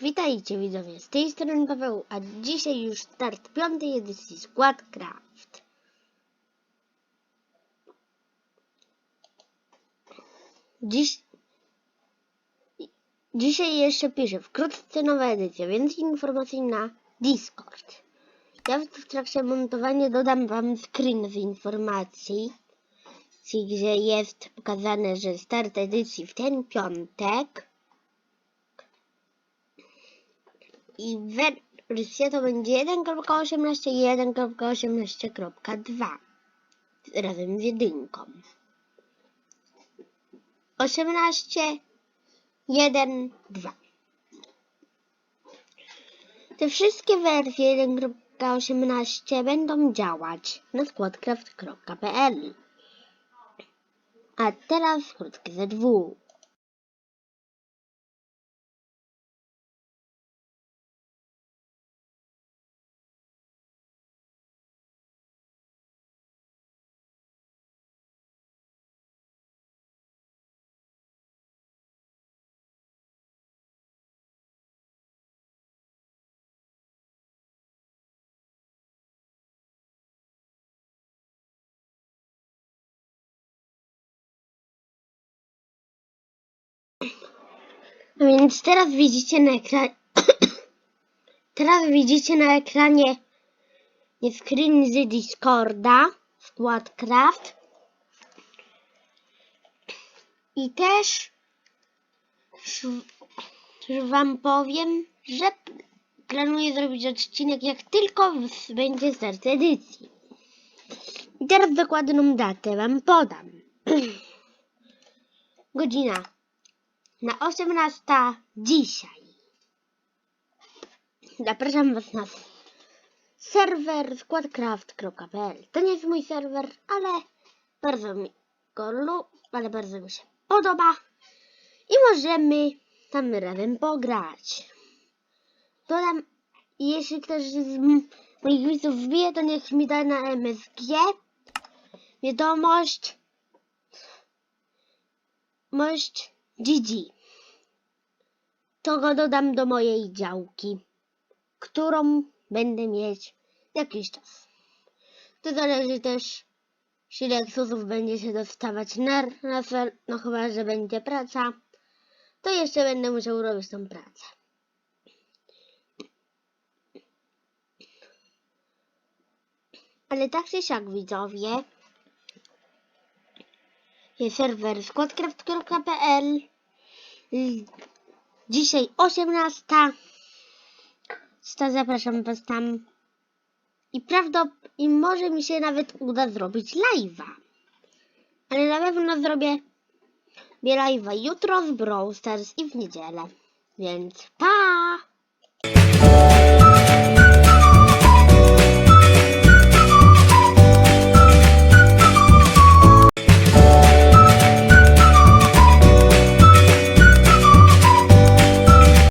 Witajcie widzowie, z tej strony Paweł, a dzisiaj już start piątej edycji Składcraft. Dziś... Dzisiaj jeszcze piszę, wkrótce nowa edycja, więcej informacji na Discord. Ja w trakcie montowania dodam wam screen z informacji, gdzie jest pokazane, że start edycji w ten piątek. I wersja to będzie 1.18 i 1.18.2 razem z jedynką. 18, 1, 2. Te wszystkie wersje 1.18 będą działać na składcraft.pl. A teraz krótkie ZW. A Więc teraz widzicie na ekranie. teraz widzicie na ekranie nie screen z Discorda, Składcraft. I też wam powiem, że planuję zrobić odcinek jak tylko będzie start edycji. I teraz dokładną datę wam podam. Godzina na 18 dzisiaj. Zapraszam Was na serwer składcraft.pl. To nie jest mój serwer, ale bardzo mi go ale bardzo mi się podoba i możemy tam razem pograć. Dodam, jeśli ktoś z moich widzów wbije, to niech mi da na MSG wiadomość mość GG. To go dodam do mojej działki, którą będę mieć jakiś czas. To zależy też, ile eksusów będzie się dostawać na, no chyba, że będzie praca, to jeszcze będę musiał robić tą pracę. Ale tak czy siak widzowie, serwer składcraft.pl Dzisiaj 18. To zapraszam Was tam. I prawdopodobnie i może mi się nawet uda zrobić live'a. Ale na pewno zrobię live'a jutro z Brawl Stars i w niedzielę. Więc pa!